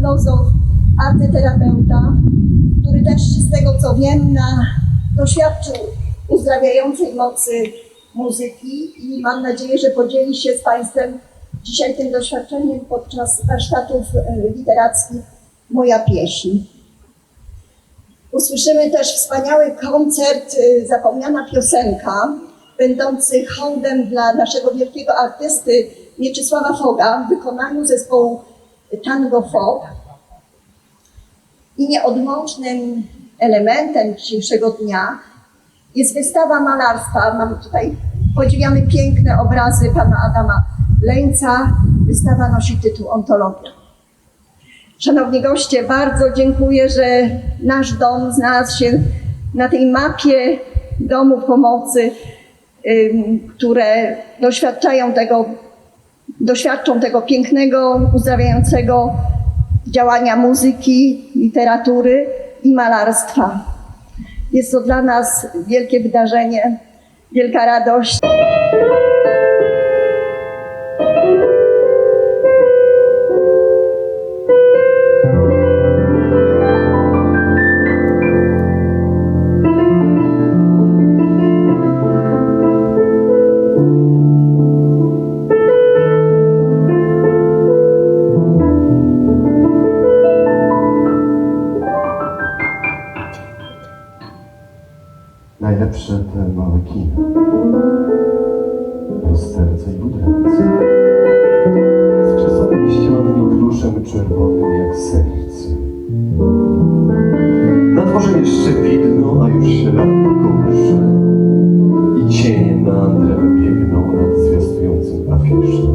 filozof, artyterapeuta, który też z tego co wiem na, doświadczył uzdrawiającej mocy muzyki i mam nadzieję, że podzieli się z Państwem dzisiaj tym doświadczeniem podczas warsztatów e, literackich Moja pieśń. Usłyszymy też wspaniały koncert y, Zapomniana piosenka, będący hołdem dla naszego wielkiego artysty Mieczysława Foga w wykonaniu zespołu Tango Fog. I nieodłącznym elementem dzisiejszego dnia jest wystawa malarstwa. Mamy tutaj, podziwiamy piękne obrazy pana Adama Leńca. Wystawa nosi tytuł Ontologia. Szanowni goście, bardzo dziękuję, że nasz dom znalazł się na tej mapie domów pomocy, które doświadczają tego, doświadczą tego pięknego, uzdrawiającego działania muzyki, literatury i malarstwa. Jest to dla nas wielkie wydarzenie, wielka radość. Ewangelię, biegną nad zwiastującym Papieszem.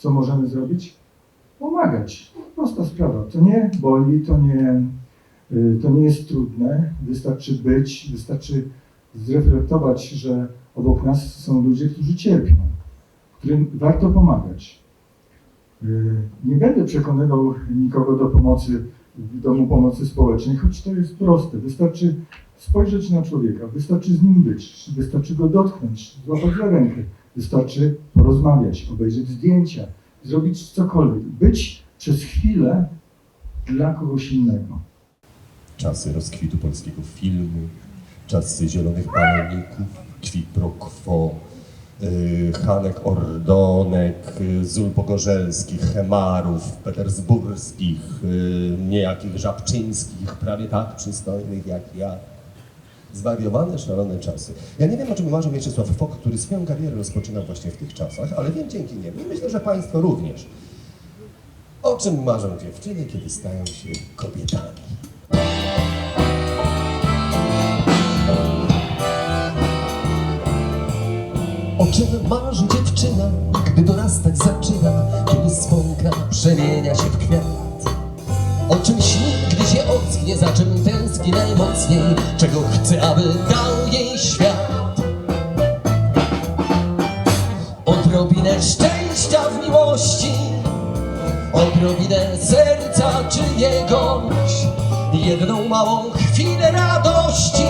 Co możemy zrobić? Pomagać. Prosta sprawa. To nie boli, to nie, y, to nie jest trudne. Wystarczy być, wystarczy zreflektować, że obok nas są ludzie, którzy cierpią, którym warto pomagać. Y, Nie będę przekonywał nikogo do pomocy w domu pomocy społecznej, choć to jest proste. Wystarczy spojrzeć na człowieka, wystarczy z nim być, wystarczy go dotknąć, złapać za rękę, wystarczy porozmawiać, obejrzeć zdjęcia, zrobić cokolwiek. Być przez chwilę dla kogoś innego. czasy rozkwitu polskiego filmu, czasy zielonych paleników, qui pro quo, y, Hanek Ordonek, y, Zul Pogorzelskich, Hemarów, Petersburskich, y, niejakich Żabczyńskich, prawie tak przystojnych jak ja. Zwariowane, szalone czasy. Ja nie wiem, o czym marzył Mieczysław Fok, który swoją karierę rozpoczynał właśnie w tych czasach, ale wiem dzięki niemu i myślę, że Państwo również. O czym marzą dziewczyny, kiedy stają się kobietami? O czym marzy dziewczyna, gdy dorastać zaczyna, kiedy swąka przemienia się w kwiat? O czym śni, gdy się ocknie, za czym tęskni najmocniej, czego chce, aby dał jej świat? Odrobinę szczęścia w miłości, odrobinę serca czyjegoś, jedną małą chwilę radości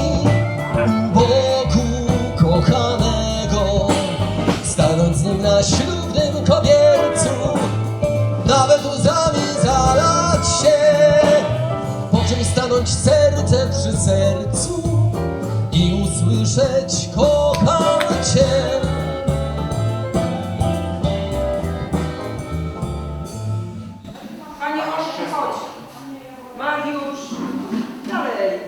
wokół kochanego, stanąć z nim na ślubnym serce przy sercu i usłyszeć kocham Cię. Panie Oszczy, chodź. Mariusz, dalej.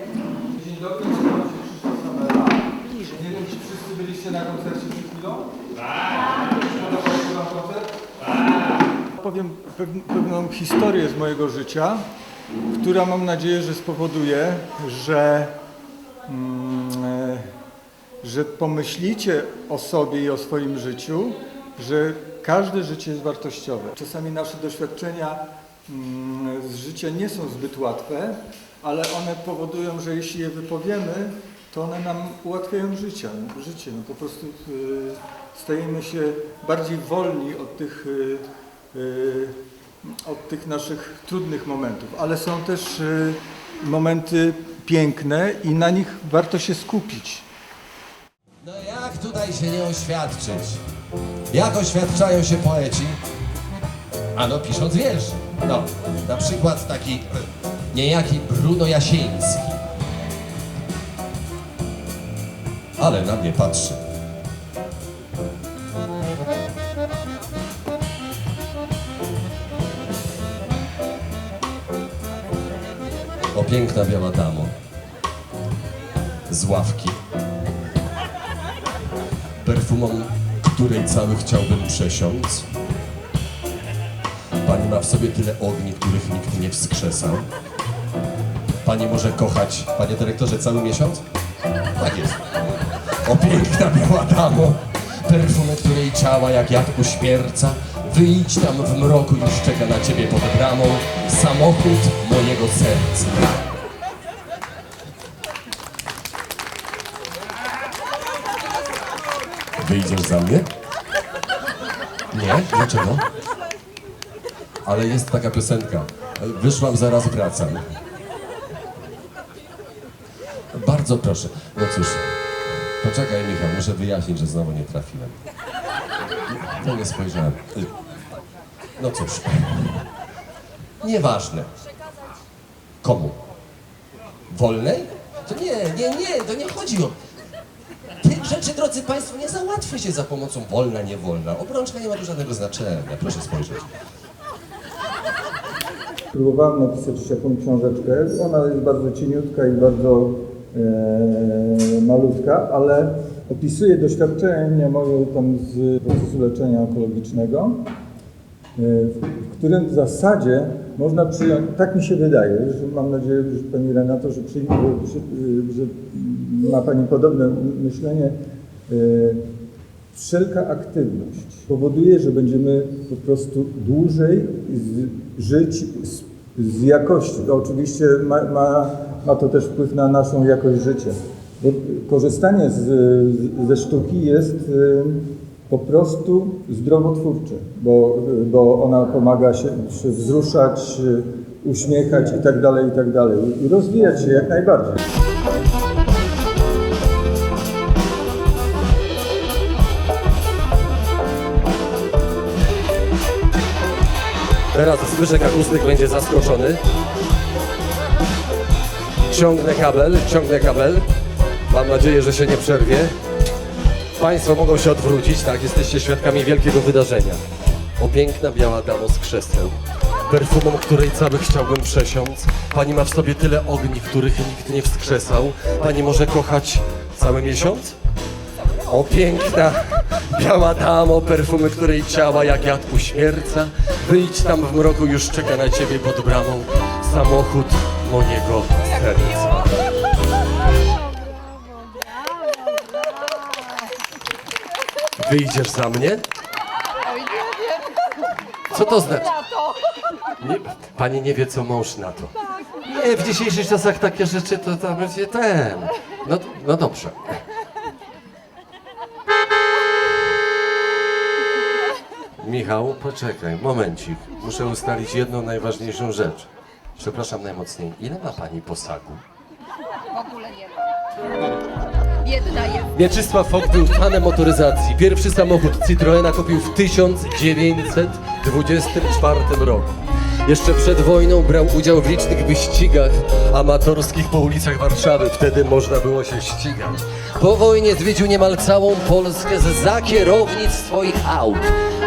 Dzień dobry, nazywam się Krzysztof Nie wiem, czy wszyscy byliście na koncercie przed chwilą? Tak. tak. Powiem pewną historię z mojego życia która mam nadzieję, że spowoduje, że, mm, e, że pomyślicie o sobie i o swoim życiu, że każde życie jest wartościowe. Czasami nasze doświadczenia mm, z życia nie są zbyt łatwe, ale one powodują, że jeśli je wypowiemy, to one nam ułatwiają życie. życie. No po prostu y, stajemy się bardziej wolni od tych, y, od tych naszych trudnych momentów, ale są też y, momenty piękne i na nich warto się skupić. No jak tutaj się nie oświadczyć? Jak oświadczają się poeci? Ano pisząc wiersz. No, na przykład taki niejaki Bruno Jasiński. Ale na mnie patrzy. O piękna biała damo. Z ławki. Perfumą, której cały chciałbym przesiąc. Pani ma w sobie tyle ogni, których nikt nie wskrzesał. Pani może kochać, panie dyrektorze, cały miesiąc? Tak jest. O piękna biała damo, perfumy, której ciała jak jad uśmierca, wyjdź tam w mroku, już czeka na ciebie pod bramą samochód mojego serca. Wyjdziesz za mnie? Nie? Dlaczego? Ale jest taka piosenka. Wyszłam, zaraz wracam. Bardzo proszę. No cóż, poczekaj Michał, muszę wyjaśnić, że znowu nie trafiłem. No nie spojrzałem. No cóż. Nieważne. Komu? Wolnej? To nie, nie, nie, to nie chodzi o... Tych rzeczy, drodzy Państwo, nie załatwia się za pomocą wolna, niewolna. Obrączka nie ma tu żadnego znaczenia. Proszę spojrzeć. Próbowałem napisać taką książeczkę. Ona jest bardzo cieniutka i bardzo e, malutka, ale opisuje doświadczenia moje tam z procesu leczenia onkologicznego, e, w, którym w zasadzie można przyjąć, tak mi się wydaje, że mam nadzieję, że Pani Renato, że, przyjmie, że, ma Pani podobne myślenie, e, wszelka aktywność powoduje, że będziemy po prostu dłużej żyć z, z jakością. Oczywiście ma, ma, ma to też wpływ na naszą jakość życia. Korzystanie z, ze sztuki jest y, po prostu zdrowotwórcze, bo, bo ona pomaga się, się wzruszać, y, uśmiechać i tak dalej, i tak. I rozwijać się jak najbardziej. Teraz Zbyszek Akustyk będzie zaskoczony. Ciągnę kabel, ciągnę kabel. Mam nadzieję, że się nie przerwie. Państwo mogą się odwrócić, tak, jesteście świadkami wielkiego wydarzenia. O piękna biała damo z krzeseł, perfumą, której cały chciałbym przesiąc. Pani ma w sobie tyle ogni, których nikt nie wskrzesał. Pani może kochać cały miesiąc? O piękna biała damo, perfumy, której ciała jak jad uśmierca. Wyjdź tam w mroku, już czeka na ciebie pod bramą samochód mojego serca. Wyjdziesz za mnie? Co to znaczy? Nie, pani nie wie, co mąż na to. Nie, w dzisiejszych czasach takie rzeczy to tam będzie ten. No, no dobrze. Michał, poczekaj, momencik. Muszę ustalić jedną najważniejszą rzecz. Przepraszam najmocniej. Ile ma pani posagu? W ogóle nie ma. Biedna. Mieczysław Fok był fanem motoryzacji. Pierwszy samochód Citroena kupił w 1924 roku. Jeszcze przed wojną brał udział w licznych wyścigach amatorskich po ulicach Warszawy. Wtedy można było się ścigać. Po wojnie zwiedził niemal całą Polskę za kierownic swoich aut.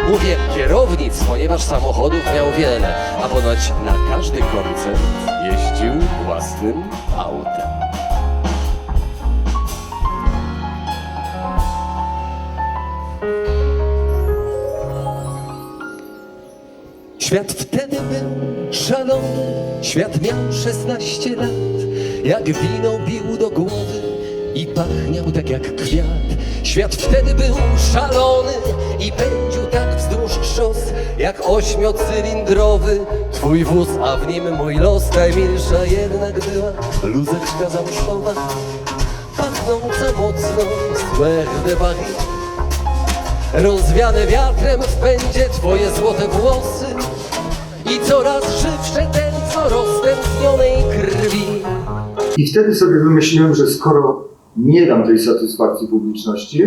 Mówię kierownic, ponieważ samochodów miał wiele, a ponoć na każdy koncert jeździł własnym autem. Świat wtedy był szalony, świat miał 16 lat. Jak wino bił do głowy i pachniał tak jak kwiat. Świat wtedy był szalony i pędził tak wzdłuż szos, jak ośmiocylindrowy twój wóz, a w nim mój los. Najmilsza jednak była luzeczka zamszowa, pachnąca mocno z de Paris. Rozwiane wiatrem w pędzie twoje złote włosy I coraz żywsze tętno roztętnionej krwi I wtedy sobie wymyśliłem, że skoro nie dam tej satysfakcji publiczności,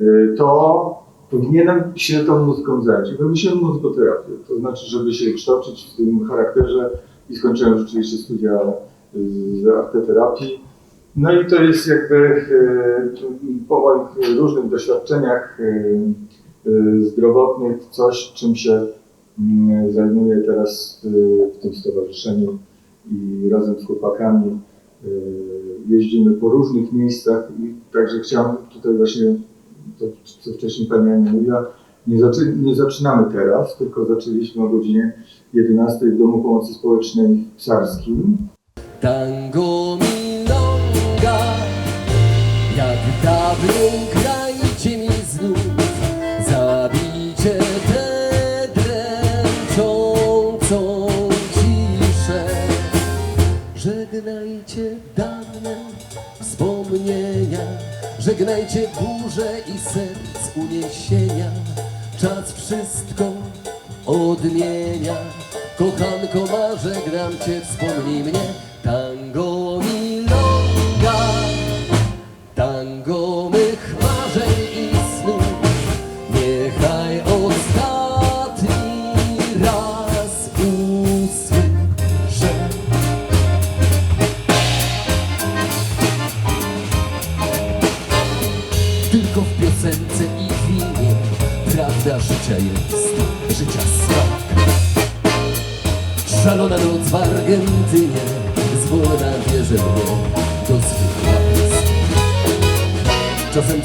y, to powinienem się tą muzyką zająć. I wymyśliłem muzykoterapię, to znaczy, żeby się kształcić w tym charakterze i skończyłem rzeczywiście studia y, z arteterapii. No i to jest jakby y, po moich różnych doświadczeniach zdrowotnych coś, czym się zajmuję teraz y, w tym stowarzyszeniu i razem z chłopakami y, jeździmy po różnych miejscach i także chciałem tutaj właśnie to, co wcześniej Pani Ania mówiła, nie, zaczy, nie zaczynamy teraz, tylko zaczęliśmy o godzinie 11 w Domu Pomocy Społecznej w Sarskim. Tango Żegnajcie burze i serc uniesienia. Czas wszystko odmienia. Kochanko ma, żegnam cię, wspomnij mnie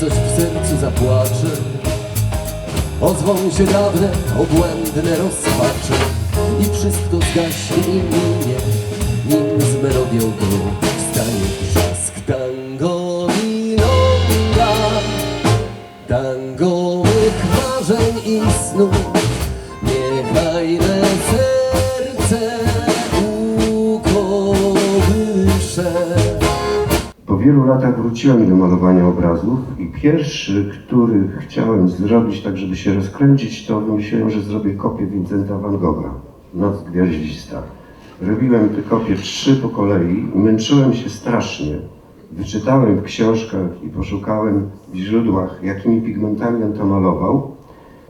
Coś w sercu zapłacze Ozwą się dawne, obłędne rozpacze. I wszystko zgaśnie i minie. Nim z melodią tą wstanie trzask. Tango milonga Tango mych marzeń i snów Niechaj me serce ukołysze. Po wielu latach wróciłem do malowania obrazów pierwszy, który chciałem zrobić tak, żeby się rozkręcić, to wymyśliłem, że zrobię kopię Vincenta van Gogha, Noc Gwiaździsta. Robiłem te kopie trzy po kolei i męczyłem się strasznie. Wyczytałem w książkach i poszukałem w źródłach, jakimi pigmentami on to malował.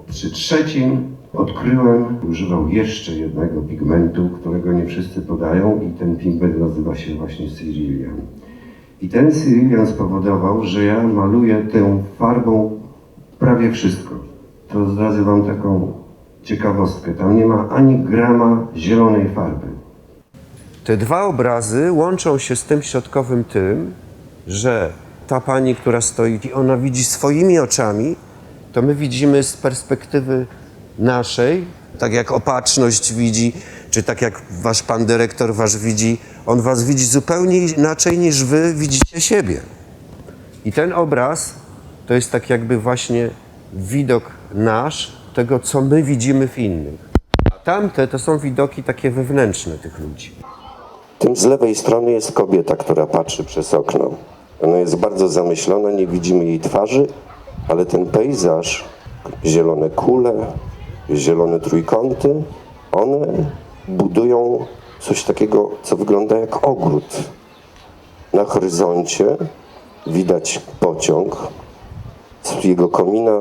Przy trzecim odkryłem, używał jeszcze jednego pigmentu, którego nie wszyscy podają i ten pigment nazywa się właśnie Cyrilian. I ten Cyrilian spowodował, że ja maluję tą farbą prawie wszystko. To zdradzę Wam taką ciekawostkę. Tam nie ma ani grama zielonej farby. Te dwa obrazy łączą się z tym środkowym tym, że ta pani, która stoi, ona widzi swoimi oczami, to my widzimy z perspektywy naszej, tak jak opatrzność widzi, czy tak jak wasz pan dyrektor wasz widzi, on was widzi zupełnie inaczej niż wy widzicie siebie. I ten obraz to jest tak jakby właśnie widok nasz, tego co my widzimy w innych. A tamte to są widoki takie wewnętrzne tych ludzi. Tym z lewej strony jest kobieta, która patrzy przez okno. Ona jest bardzo zamyślona, nie widzimy jej twarzy, ale ten pejzaż, zielone kule, zielone trójkąty, one budują coś takiego, co wygląda jak ogród. Na horyzoncie widać pociąg. Z jego komina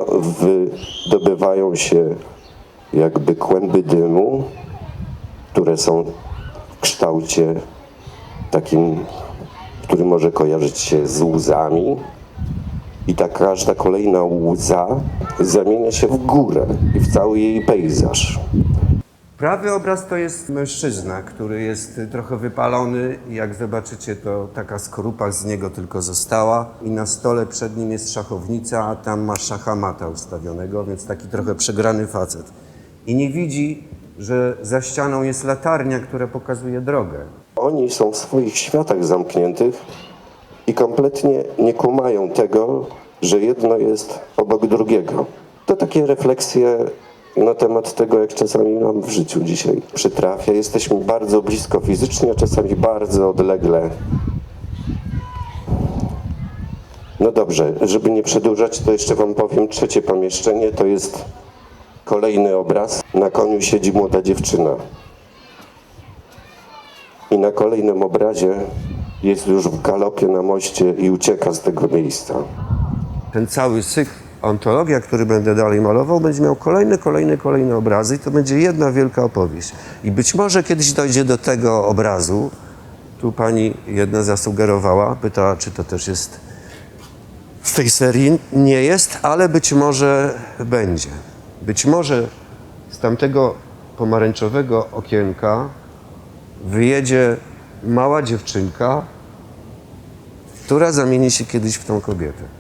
wydobywają się jakby kłęby dymu, które są w kształcie takim, który może kojarzyć się z łzami. I ta każda kolejna łza zamienia się w górę i w cały jej pejzaż. Prawy obraz to jest mężczyzna, który jest trochę wypalony. Jak zobaczycie, to taka skorupa z niego tylko została. I na stole przed nim jest szachownica, a tam ma szachamata ustawionego, więc taki trochę przegrany facet. I nie widzi że za ścianą jest latarnia, która pokazuje drogę. Oni są w swoich światach zamkniętych i kompletnie nie kumają tego, że jedno jest obok drugiego. To takie refleksje na temat tego, jak czasami nam w życiu dzisiaj przytrafia. Jesteśmy bardzo blisko fizycznie, a czasami bardzo odlegle. No dobrze, żeby nie przedłużać, to jeszcze Wam powiem, trzecie pomieszczenie to jest kolejny obraz. Na koniu siedzi młoda dziewczyna. I na kolejnym obrazie jest już w galopie na moście i ucieka z tego miejsca. Ten cały cykl, ontologia, który będę dalej malował, będzie miał kolejne, kolejne, kolejne obrazy i to będzie jedna wielka opowieść. I być może kiedyś dojdzie do tego obrazu, tu pani jedna zasugerowała, pytała, czy to też jest w tej serii. Nie jest, ale być może będzie. Być może z tamtego pomarańczowego okienka wyjedzie mała dziewczynka, która zamieni się kiedyś w tą kobietę.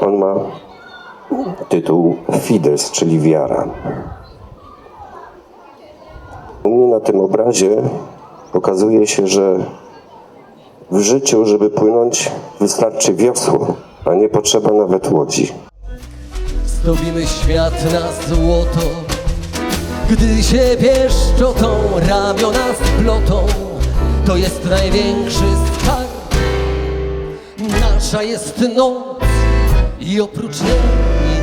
On ma tytuł Fides, czyli wiara. U mnie na tym obrazie pokazuje się, że w życiu, żeby płynąć, wystarczy wiosło, a nie potrzeba nawet łodzi. Zdobimy świat na złoto Gdy się pieszczotą ramiona splotą To jest największy skarb Nasza jest noc I oprócz niej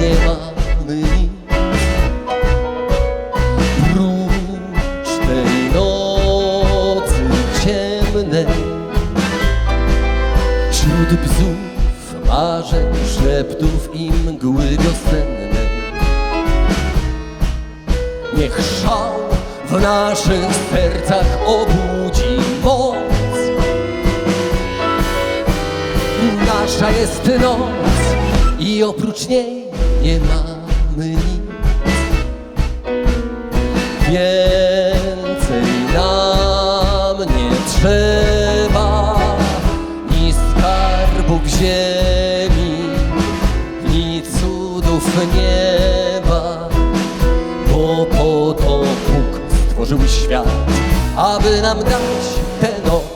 nie mamy nic. Prócz tej nocy ciemnej. Wśród bzów, marzeń, szeptów i mgły wiosennej. Niech szał w naszych sercach obudzi moc. Nasza jest noc i oprócz niej nie mamy nic. Więcej nam nie trzeba Ni skarbów ziemi Ni cudów nieba Bo po to Bóg stworzył świat Aby nam dać tę noc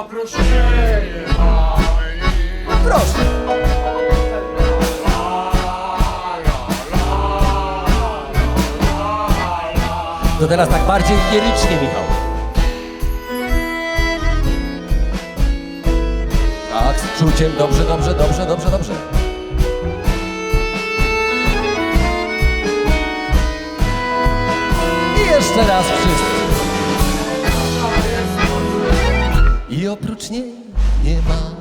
oprócz nic. Proszę To teraz tak bardziej lirycznie, Michał. Tak, z czuciem, dobrze, dobrze, dobrze, dobrze, dobrze. I jeszcze raz wszyscy. Oprócz niej nie mamy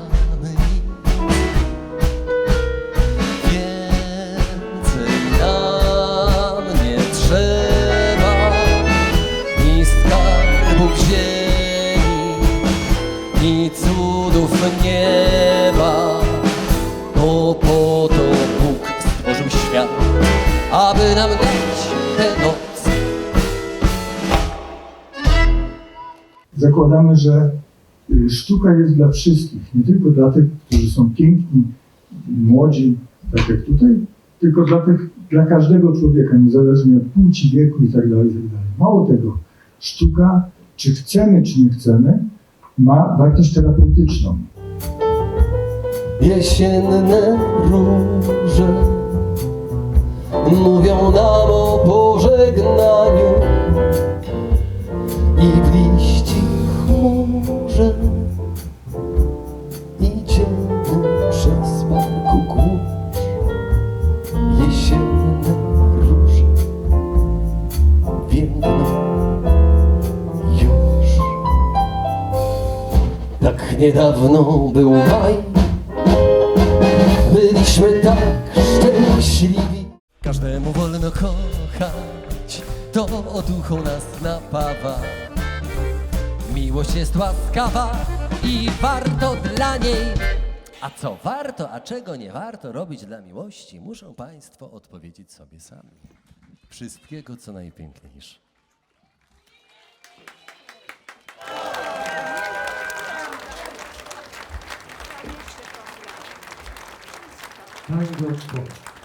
sztuka jest dla wszystkich, nie tylko dla tych, którzy są piękni, młodzi, tak jak tutaj, tylko dla, tych, dla każdego człowieka, niezależnie od płci, wieku itd. itd. Mało tego, sztuka, czy chcemy, czy nie chcemy, ma wartość terapeutyczną. Jesienne róże Mówią nam o pożegnaniu I w Tak niedawno był maj Byliśmy tak szczęśliwi. Każdemu wolno kochać To oduchą nas napawa. Miłość jest łaskawa I warto dla niej. A co warto, a czego nie warto robić dla miłości Muszą Państwo odpowiedzieć sobie sami. Wszystkiego co najpiękniejsze tango pop.